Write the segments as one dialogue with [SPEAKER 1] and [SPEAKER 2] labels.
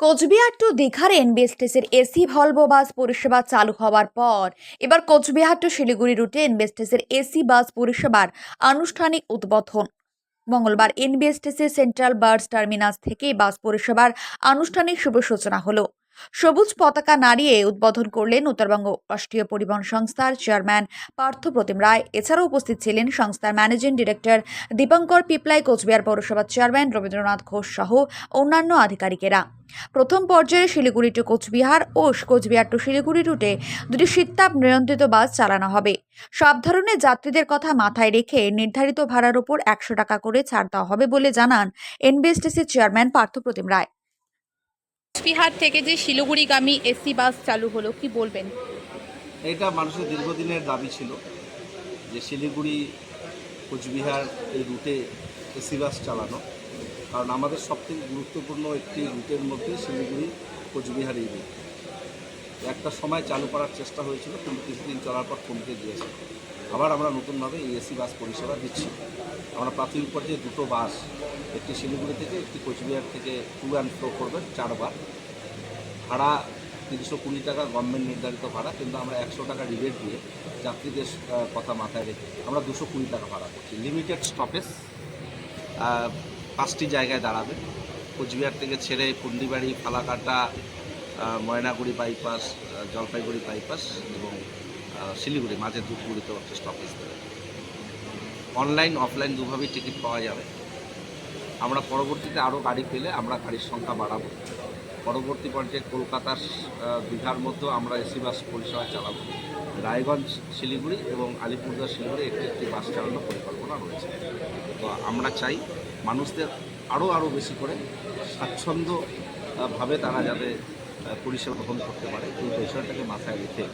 [SPEAKER 1] Cooch Behar two দীঘার এনবিএসটিসির AC Volvo bus পরিষেবা চালু হওয়ার পর, এবার কোচবিহার টু শিলিগুড়ি রুটে এনবিএসটিসির এসি বাস পরিষেবার আনুষ্ঠানিক উদ্বোধন। মঙ্গলবার এনবিএসটিসি সেন্ট্রাল বাস টার্মিনাস থেকে বাস পরিষেবার আনুষ্ঠানিক শুভ সূচনা হলো। সবুজ পতাকা নাড়িয়ে উদ্বোধন করলেন উত্তরবঙ্গ রাষ্ট্রীয় পরিবহন সংস্থার চেয়ারম্যান পার্থ প্রতিম রায়। এছাড়াও উপস্থিত ছিলেন সংস্থার ম্যানেজিং ডিরেক্টর দীপঙ্কর পিপলাই, কোচবিহার পৌরসভার চেয়ারম্যান রবীন্দ্রনাথ ঘোষ সহ অন্যান্য আধিকারিকেরা। প্রথম পর্যায়ে শিলিগুড়ি টু কোচবিহার ও কোচবিহার টু শিলিগুড়ি রুটে দুটি শীততাপ নিয়ন্ত্রিত বাস চালানো হবে। সব ধরনের যাত্রীদের কথা মাথায় রেখে নির্ধারিত ভাড়ার উপর একশো টাকা করে ছাড় দেওয়া হবে বলে জানান এনবিএসটিসির চেয়ারম্যান পার্থ প্রতিম রায়।
[SPEAKER 2] কোচবিহার থেকে যে শিলিগুড়িগামী এসি বাস চালু হলো, কি বলবেন?
[SPEAKER 3] এটা মানুষের দীর্ঘদিনের দাবি ছিল যে শিলিগুড়ি, কোচবিহার এই রুটে এসি বাস চালানো। কারণ আমাদের সবথেকে গুরুত্বপূর্ণ একটি রুটের মধ্যে শিলিগুড়ি, কোচবিহার এই রুট। একটা সময় চালু করার চেষ্টা হয়েছিল, কিন্তু কিছুদিন চলার পর কমতে গিয়েছে। আবার আমরা নতুনভাবে এই এসি বাস পরিষেবা দিচ্ছি। আমরা প্রাথমিক পর্যায়ে দুটো বাস, একটি শিলিগুড়ি থেকে, একটি কোচবিহার থেকে টু অ্যান্ড ফ্রো করবেন চারবার। ভাড়া তিনশো কুড়ি টাকা গভর্নমেন্ট নির্ধারিত ভাড়া, কিন্তু আমরা একশো টাকা রিবেট দিয়ে যাত্রীদের কথা মাথায় রেখে আমরা দুশো কুড়ি টাকা ভাড়া করছি। লিমিটেড স্টপেজ পাঁচটি জায়গায় দাঁড়াবে। কোচবিহার থেকে ছেড়ে কুন্ডিবাড়ি ফালাকাটা ময়নাগুড়ি বাইপাস জলপাইগুড়ি বাইপাস এবং শিলিগুড়ি, মাঝে ধূপগুড়িতে হচ্ছে স্টপেজ দেবে অনলাইন, অফলাইন দুভাবেই টিকিট পাওয়া যাবে। আমরা পরবর্তীতে আরও গাড়ি পেলে আমরা গাড়ির সংখ্যা বাড়াবো। পরবর্তী পর্যায়ে কলকাতার দীঘার মধ্যেও আমরা এসি বাস পরিষেবা চালাবো। রায়গঞ্জ, শিলিগুড়ি এবং আলিপুরদুয়ার, শিলিগুড়ি একটি একটি বাস চালানোর পরিকল্পনা রয়েছে। তো আমরা চাই মানুষদের আরও আরও বেশি করে স্বাচ্ছন্দ্যভাবে তারা যাতে পরিষেবা গ্রহণ করতে পারে। এই বিষয়টাকে মাথায় রেখে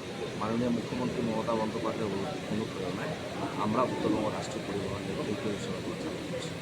[SPEAKER 3] মাননীয় মুখ্যমন্ত্রী মমতা বন্দ্যোপাধ্যায়ের অনুপ্রেরণায় আমরা উত্তরবঙ্গ রাষ্ট্রীয় পরিবহন নিগম এই পরিষেবা চালু করছি।